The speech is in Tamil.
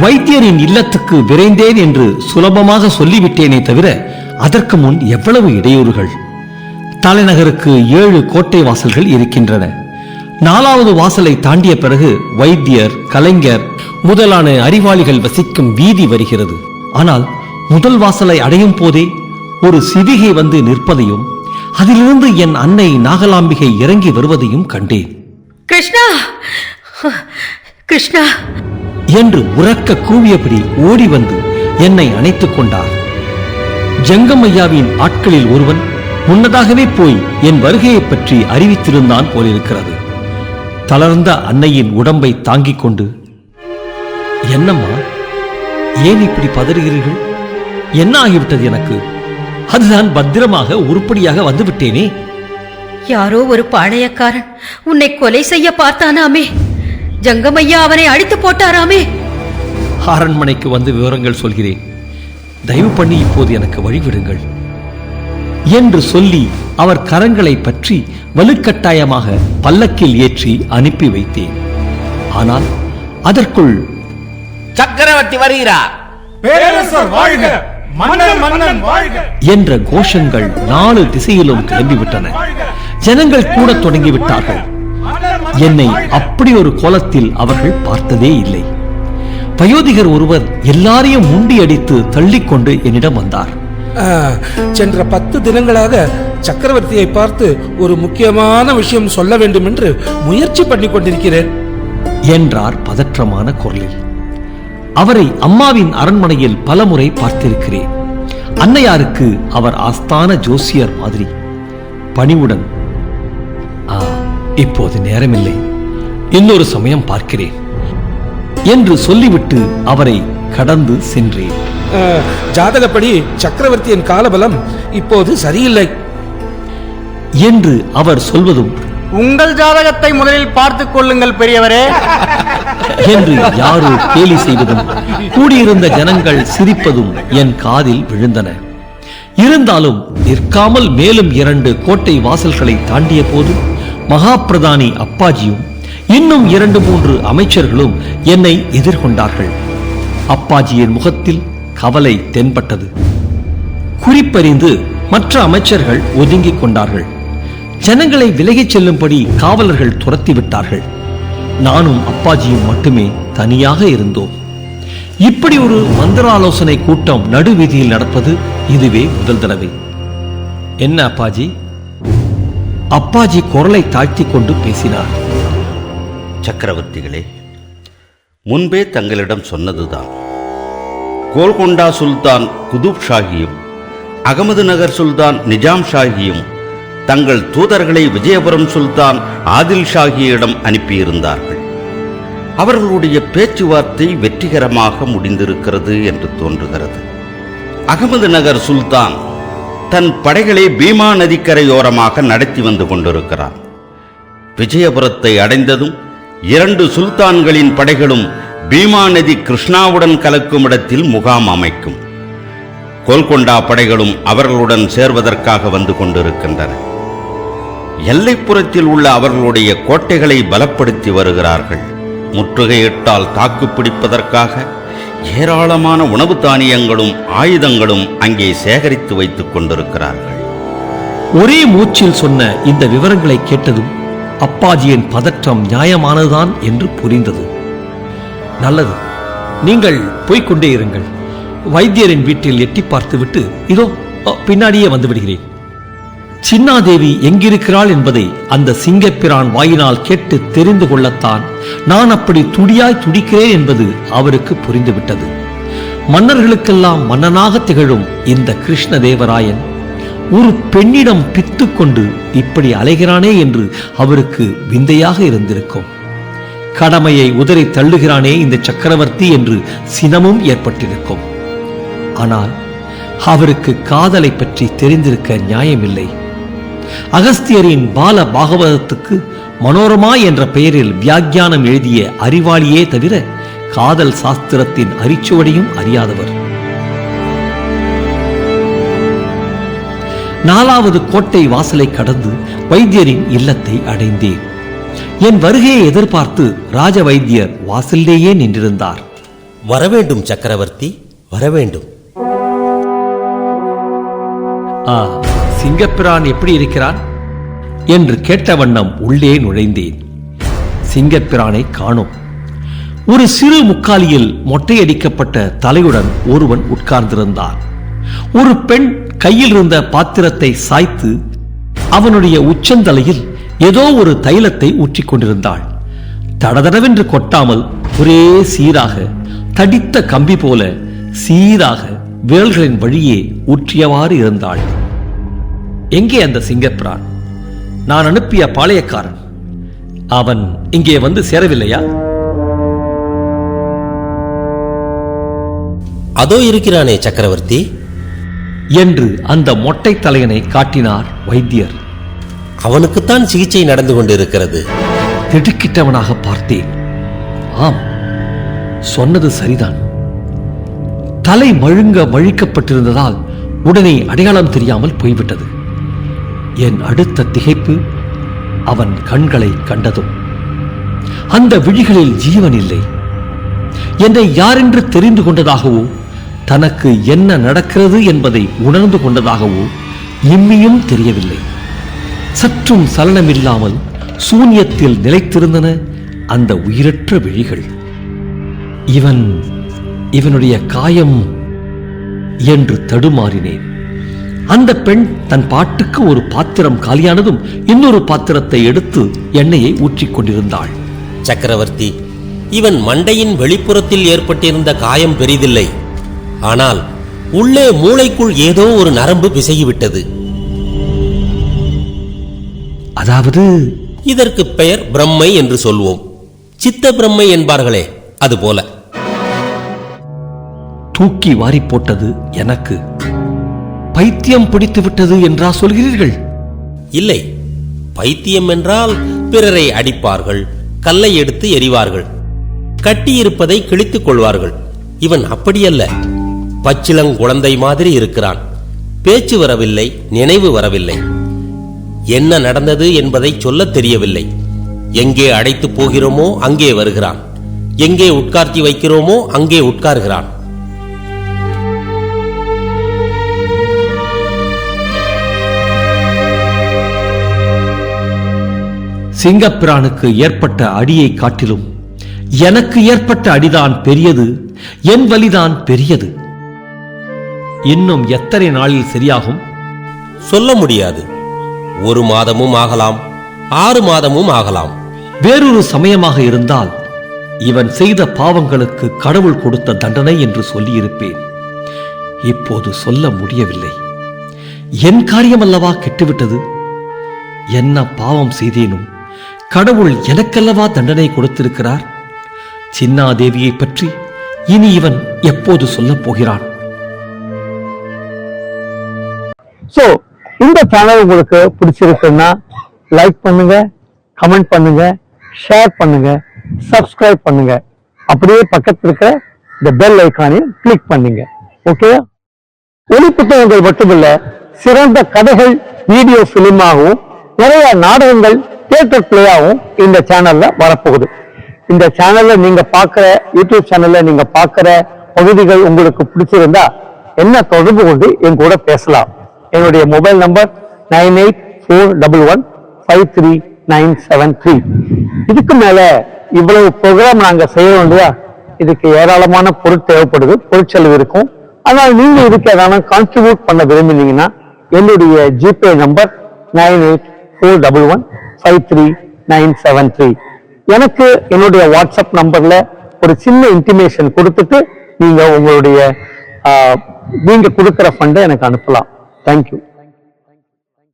வைத்தியரின் இல்லத்துக்கு விரைந்தேன் என்று சுலபமாக சொல்லிவிட்டேனே தவிர அதற்கு முன் எவ்வளவு இடையூறுகள்? தலைநகருக்கு ஏழு கோட்டை வாசல்கள் இருக்கின்றன. நாலாவது வாசலை தாண்டிய பிறகு வைத்தியர் கலைஞர் முதலான அறிவாளிகள் வசிக்கும் வீதி வருகிறது. ஆனால் முதல் வாசலை அடையும் போதே ஒரு சிவிகை வந்து நிற்பதையும் அதிலிருந்து என் அன்னை நாகலாம்பிகை இறங்கி வருவதையும் கண்டேன். கிருஷ்ணா! கிருஷ்ணா! என்று உறக்க கூவியபடி ஓடி வந்து என்னை அணைத்துக் கொண்டார். ஜங்கம்மையாவின் ஆட்களில் ஒருவன் முன்னதாகவே போய் என் வருகையைப் பற்றி அறிவித்திருந்தான் போலிருக்கிறது. தளர்ந்த அன்னையின் உடம்பை தாங்கிக் கொண்டு என்னம்மா ஏன் இப்படி பதறுகிறீர்கள்? என்ன ஆகிவிட்டது எனக்கு? அதுதான் பத்திரமாக உருப்படியாக வந்துவிட்டேனே. யாரோ ஒரு பாளையக்காரன் உன்னை கொலை செய்ய பார்த்தானாமே. ஜங்கமையா அவனை அடித்து போட்டாராமே. அரண்மனைக்கு வந்து விவரங்கள் சொல்கிறேன். தயவு பண்ணி இப்போது எனக்கு வழிவிடுங்கள். என்று சொல்லி அவர் கரங்களை பற்றி வலுக்கட்டாயமாக பல்லக்கில் ஏற்றி அனுப்பி வைத்தேன். ஆனால் அதற்குள் சக்கரவர்த்தி வருகிறார். பேரரசர் வாழ்க. மன்னன் மன்னன் வாழ்க. என்ற கோஷங்கள் நாலு திசையிலும் கிளம்பிவிட்டன. ஜனங்கள் கூட தொடங்கிவிட்டார்கள். என்னை அப்படி ஒரு கோலத்தில் அவர்கள் பார்த்ததே இல்லை. வயோதிகர் ஒருவர் எல்லாரையும் முண்டி அடித்து தள்ளிக்கொண்டு என்னிடம் வந்தார். சென்ற பத்து தினங்களாக சக்கரவர்த்தியை பார்த்து ஒரு முக்கியமான விஷயம் சொல்ல வேண்டும் என்று முயற்சி பண்ணி கொண்டிருக்கிறேன். என்றார் பதற்றமான குரலில். அவரை அம்மாவின் அரண்மனையில் பலமுறை பார்த்திருக்கிறேன். அன்னையாருக்கு அவர் ஆஸ்தான ஜோசியர் மாதிரி. பணிவுடன் "ஆ, இப்போது நேரமில்லை. இன்னொரு சமயம் பார்க்கிறேன். என்று சொல்லிவிட்டு அவரை கடந்து சென்றேன். ஜாதகப்படி சக்கரவர்த்தியின் காலபலம் இப்போது சரியில்லை. என்று அவர் சொல்வதும் உங்கள் ஜாதகத்தை முதலில் பார்த்துக் கொள்ளுங்கள் பெரியவரே. என்று யாரோ கேலி செய்வதும் கூடியிருந்த ஜனங்கள் சிரிப்பதும் என் காதில் விழுந்தன. இருந்தாலும் நிற்காமல் மேலும் இரண்டு கோட்டை வாசல்களை தாண்டிய போது மகா பிரதானி அப்பாஜியும் இன்னும் இரண்டு மூன்று அமைச்சர்களும் என்னை எதிர்கொண்டார்கள். அப்பாஜியின் முகத்தில் கவலை தென்பட்டது. குறிப்பறிந்து மற்ற அமைச்சர்கள் ஒதுங்கிக் கொண்டார்கள். ஜனங்களை விலகிச் செல்லும்படி காவலர்கள் துரத்தி விட்டார்கள். நானும் அப்பாஜியும் மட்டுமே தனியாக இருந்தோம். இப்படி ஒரு மந்திராலோசனை கூட்டம் நடுவீதியில் நடப்பது இதுவே முதல் தடவை. என்ன அப்பாஜி? அப்பாஜி குரலை தாழ்த்தி கொண்டு பேசினார். சக்கரவர்த்திகளே முன்பே தங்களிடம் சொன்னதுதான். கோல்கொண்டா சுல்தான் குதுப் ஷாகியும் அகமது நகர் சுல்தான் நிஜாம் ஷாகியும் தங்கள் தூதர்களை விஜயபுரம் சுல்தான் ஆதில் ஷாகியிடம் அனுப்பியிருந்தார்கள். அவர்களுடைய பேச்சுவார்த்தை வெற்றிகரமாக முடிந்திருக்கிறது என்று தோன்றுகிறது. அகமது நகர் சுல்தான் தன் படைகளை பீமா நதிக்கரையோரமாக நடத்தி வந்து கொண்டிருக்கிறார். விஜயபுரத்தை அடைந்ததும் இரண்டு சுல்தான்களின் படைகளும் பீமா நதி கிருஷ்ணாவுடன் கலக்கும் இடத்தில் முகாம் அமைக்கும். கோல்கொண்டா படைகளும் அவர்களுடன் சேர்வதற்காக வந்து கொண்டிருக்கின்றன. எல்லைப்புறத்தில் உள்ள அவர்களுடைய கோட்டைகளை பலப்படுத்தி வருகிறார்கள். முற்றுகையிட்டால் தாக்குப்பிடிப்பதற்காக ஏராளமான உணவு தானியங்களும் ஆயுதங்களும் அங்கே சேகரித்து வைத்துக் கொண்டிருக்கிறார்கள். ஒரே மூச்சில் சொன்ன இந்த விவரங்களை கேட்டதும் அப்பாஜியின் பதற்றம் நியாயமானதுதான் என்று புரிந்தது. நல்லது நீங்கள் போய்க்கொண்டே இருங்கள். வைத்தியரின் வீட்டில் எட்டி பார்த்துவிட்டு இதோ பின்னாடியே வந்து விடுகிறேன். சின்னாதேவி எங்கிருக்கிறாள் என்பதை அந்த சிங்கப்பிரான் வாயினால் கேட்டு தெரிந்து கொள்ளத்தான். நான் அப்படி துடியாய் துடிக்கிறேன் என்பது அவருக்கு புரிந்துவிட்டது. மன்னர்களுக்கெல்லாம் மன்னனாக திகழும் இந்த கிருஷ்ணதேவராயன் ஒரு பெண்ணிடம் பித்துக் கொண்டு இப்படி அலைகிறானே என்று அவருக்கு விந்தையாக இருந்திருக்கும். கடமையை உதறி தள்ளுகிறானே இந்த சக்கரவர்த்தி என்று சினமும் ஏற்பட்டிருக்கும். ஆனால் அவருக்கு காதலை பற்றி தெரிந்திருக்க நியாயமில்லை. அகஸ்தியரின் பால பாகவதத்துக்கு மனோரமா என்ற பெயரில் வியாக்கியானம் எழுதிய அறிவாளியே தவிர காதல் சாஸ்திரத்தின் அரிச்சுவடியும் அறியாதவர். நாலாவது கோட்டை வாசலை கடந்து வைத்தியரின் இல்லத்தை அடைந்தேன். என் வருகையை எதிர்பார்த்து ராஜ வைத்தியர் வாசலிலேயே நின்றிருந்தார். வரவேண்டும் சக்கரவர்த்தி வரவேண்டும். ஆ சிங்கப்பிரான் எப்படி இருக்கிறான்? என்று கேட்ட வண்ணம் உள்ளே நுழைந்தேன். சிங்கப்பிரானை காணோம். ஒரு சிறு முக்காலியில் மொட்டையடிக்கப்பட்ட தலையுடன் ஒருவன் உட்கார்ந்திருந்தான். ஒரு பெண் கையில் இருந்த பாத்திரத்தை சாய்த்து அவனுடைய உச்சந்தலையில் ஏதோ ஒரு தைலத்தை ஊற்றிக் கொண்டிருந்தாள். தடதடவென்று கொட்டாமல் ஒரே சீராக தடித்த கம்பி போல சீராக வேல்களின் வழியே ஊற்றியவாறு இருந்தாள். எங்கே அந்த சிங்கப்பிரான்? நான் அனுப்பிய பாளையக்காரன். அவன் இங்கே வந்து சேரவில்லையா? அதோ இருக்கிறானே சக்கரவர்த்தி. என்று அந்த மொட்டை தலையனை காட்டினார் வைத்தியர். அவனுக்குத்தான் சிகிச்சை நடந்து கொண்டிருக்கிறது. திடுக்கிட்டவனாக பார்த்தேன். ஆம் சொன்னது சரிதான். தலை மழுங்க மழிக்கப்பட்டிருந்ததால் உடனே அடையாளம் தெரியாமல் போய்விட்டது. என் அடுத்த திகைப்பு அவன் கண்களை கண்டதும். அந்த விழிகளில் ஜீவன் இல்லை. என்னை யாரென்று தெரிந்து கொண்டதாகவோ தனக்கு என்ன நடக்கிறது என்பதை உணர்ந்து கொண்டதாகவோ இம்மியும் தெரியவில்லை. சற்றும் சலனமில்லாமல் சூன்யத்தில் நிலைத்திருந்தன அந்த உயிரற்ற விழிகள். இவன் இவனுடைய காயம் என்று தடுமாறினேன். அந்த பெண் தன் பாட்டுக்கு ஒரு பாத்திரம் காலியானதும் இன்னொரு பாத்திரத்தை எடுத்து எண்ணெயை ஊற்றிக் கொண்டிருந்தாள். சக்கரவர்த்தி இவன் மண்டையின் வெளிப்புறத்தில் ஏற்பட்டிருந்த காயம் பெரிதில்லை. ஆனால் உள்ளே மூளைக்குள் ஏதோ ஒரு நரம்பு பிசகிவிட்டது. அதாவது இதற்கு பெயர் பிரம்மை என்று சொல்வோம். சித்த பிரம்மை என்பார்களே அதுபோல. தூக்கி வாரி போட்டது எனக்கு. பைத்தியம் பிடித்து விட்டது என்றா சொல்கிறீர்கள்? இல்லை. பைத்தியம் என்றால் பிறரை அடிப்பார்கள் கல்லை எடுத்து எறிவார்கள் கட்டியிருப்பதை கிழித்துக் கொள்வார்கள். இவன் அப்படியல்ல. பச்சிளங்குழந்தை மாதிரி இருக்கிறான். பேச்சு வரவில்லை நினைவு வரவில்லை. என்ன நடந்தது என்பதை சொல்லத் தெரியவில்லை. எங்கே அடைத்து போகிறோமோ அங்கே வருகிறான். எங்கே உட்கார்த்தி வைக்கிறோமோ அங்கே உட்கார்கிறான். சிங்கப்பிரானுக்கு ஏற்பட்ட அடியை காட்டிலும் எனக்கு ஏற்பட்ட அடிதான் பெரியது என் வலிதான் பெரியது. இன்னும் எத்தனை நாளில் சரியாகும்? சொல்ல முடியாது. ஒரு மாதமும் ஆகலாம் ஆறு மாதமும் ஆகலாம். வேறொரு சமயமாக இருந்தால் இவன் செய்த பாவங்களுக்கு கடவுள் கொடுத்த தண்டனை என்று சொல்லியிருப்பேன். இப்போது சொல்ல முடியவில்லை. என் காரியமல்லவா கெட்டுவிட்டது? என்ன பாவம் செய்தேனும் கடவுள் எனக்கல்லவா தண்டனை கொடுத்திருக்கிறார்? சின்னாதேவியை பற்றி இனி இவன் எப்போது சொல்லப் போகிறான்? ஸோ இந்த சேனல் உங்களுக்கு பிடிச்சிருக்குன்னா லைக் பண்ணுங்க கமெண்ட் பண்ணுங்க ஷேர் பண்ணுங்க சப்ஸ்கிரைப் பண்ணுங்க. அப்படியே பக்கத்துல இருக்க இந்த பெல் ஐக்கானையும் கிளிக் பண்ணுங்க. ஓகே ஒளி புத்தகங்கள் மட்டுமில்ல சிறந்த கதைகள் வீடியோ பிலிமாகவும் நிறைய நாடகங்கள் தியேட்டர் பிளேயாகவும் இந்த சேனல்ல வரப்போகுது. இந்த சேனல்ல நீங்க பார்க்குற யூடியூப் சேனல்ல நீங்க பார்க்குற பகுதிகள் உங்களுக்கு பிடிச்சிருந்தா என்ன தொடர்பு கொண்டு என் கூட பேசலாம். என்னுடைய mobile number nine eight four double one five three nine seven three. இதுக்கு மேல இவ்வளவு ப்ரோக்ராம் நாங்க செய்யறோம் இல்லையா? இதுக்கு ஏராளமான பொருள் தேவைப்படுது பொருட்செலவு இருக்கும். ஆனால் நீங்க இதுக்கு ஏதாவது கான்ட்ரிபியூட் பண்ண விரும்பினீங்கன்னா என்னுடைய GPay number nine eight four double one five three nine seven three எனக்கு என்னுடைய வாட்ஸ்அப் நம்பர்ல ஒரு சின்ன இன்டிமேஷன் கொடுத்துட்டு நீங்க உங்களுடைய ஆஹ், நீங்க கொடுக்குற ஃபண்டை எனக்கு அனுப்பலாம். தேங்க்யூ